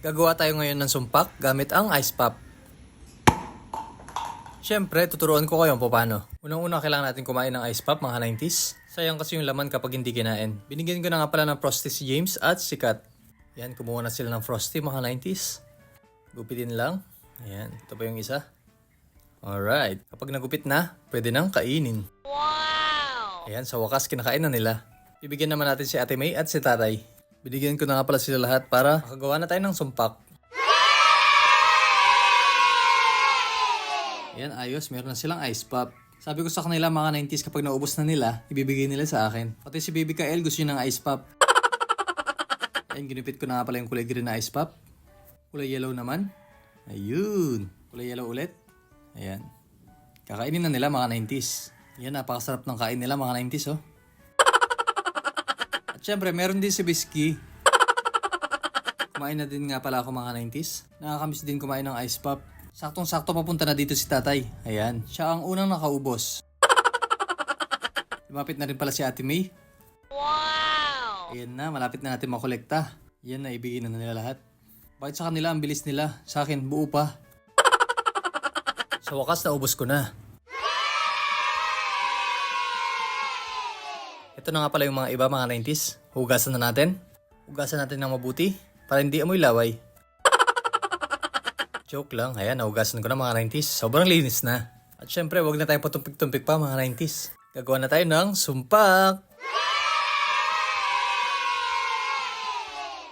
Gagawa tayo ngayon ng sumpak gamit ang ice pop. Siyempre, tuturuan ko kayo kung paano. Unang-una, kailangan natin kumain ng ice pop, mga 90s. Sayang kasi yung laman kapag hindi kinain. Binigyan ko na nga pala ng Frosty si James at si Kat. Yan, kumuha na sila ng Frosty, mga 90s. Gupitin lang. Ayan, ito pa yung isa. Alright, kapag nagupit na, pwede nang kainin. Ayan, sa wakas, kinakain na nila. Bibigyan naman natin si Ate May at si Tatay. Binigyan ko na nga pala sila lahat para makagawa na tayo ng sumpak. Ayan, ayos. Meron na silang ice pop. Sabi ko sa kanila mga 90s kapag naubos na nila, ibibigay nila sa akin. Pati si Baby Kael gusto niya ng ice pop. Ayan, ginupit ko na nga pala yung kulay green na ice pop. Kulay yellow naman. Ayun. Kulay yellow ulit. Ayan. Kakainin na nila mga 90s. Yan, napakasarap ng kain nila mga 90s oh. At syempre, meron din si Bisky. Kumain na din nga pala ako mga 90s. Nakakamiss din kumain ng ice pop. Saktong-sakto papunta na dito si tatay. Ayan, siya ang unang nakaubos. Lumapit na rin pala si Ate May. Wow! Ayan na, malapit na natin makolekta. Yan na, ibigay na nila lahat. Bakit sa kanila ang bilis nila? Sa akin, buo pa. Sa wakas, naubos ko na. Ito na nga pala yung mga iba, mga 90s. Hugasan na natin. Hugasan natin ng mabuti para hindi amoy laway. Joke lang. Ayan, nahugasan ko na mga 90s. Sobrang linis na. At syempre, wag na tayong patumpik-tumpik pa mga 90s. Gagawa na tayo ng sumpak.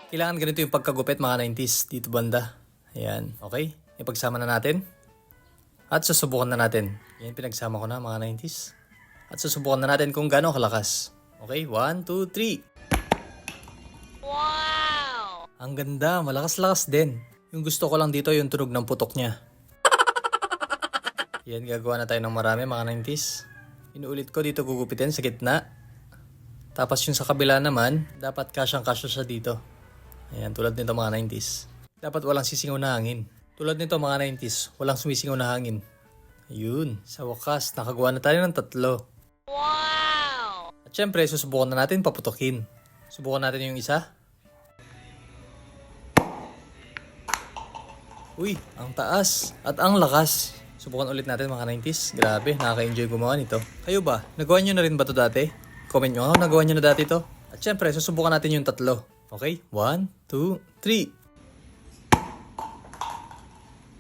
Kailangan ganito yung pagkagupit mga 90s dito banda. Ayan, okay? Ipagsama na natin. At susubukan na natin. Yan, pinagsama ko na mga 90s. At susubukan na natin kung gaano kalakas. Okay, 1, 2, 3. Wow! Ang ganda, malakas-lakas din. Yung gusto ko lang dito yung tunog ng putok niya. Yan, gagawa na tayo ng marami mga 90s. Inuulit ko dito gugupitin sa gitna. Tapos yung sa kabila naman, dapat kasyang-kasya siya dito. Ayan, tulad nito mga 90s. Dapat walang sisingaw na hangin. Tulad nito mga 90s, walang sumisingaw na hangin. Ayun, sa wakas, nakagawa na tayo ng tatlo. At syempre, susubukan na natin paputokin. Subukan natin yung isa. Uy, ang taas at ang lakas. Subukan ulit natin mga 90s. Grabe, nakaka-enjoy gumawa nito. Kayo ba? Nagawa nyo na rin ba to dati? Comment nyo ako, nagawa nyo na dati to. At syempre, susubukan natin yung tatlo. Okay? One, two, three.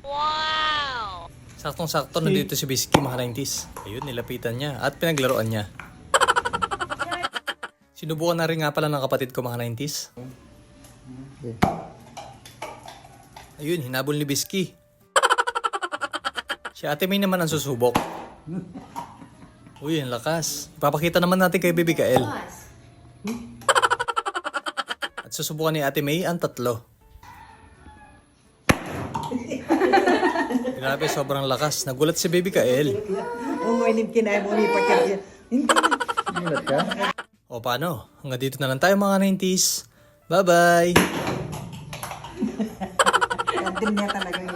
Wow! Saktong-sakto nandito si Bisky mga 90s. Ayun, nilapitan niya at pinaglaruan niya. Sinubukan na rin nga pala ng kapatid ko mga 90s. Ayun, hinabol ni Bisky. Si Ate May naman ang susubok. Uy, ang lakas. Ipapakita naman natin kay Baby Kael. At susubukan ni Ate May ang tatlo. Grabe, sobrang lakas. Nagulat si Baby Kael. Umuinim kinaya mo ni pakit. Hindi. Mulat ka? O paano? Hanggang dito na lang tayo mga 90s. Bye-bye! Kantin niya talaga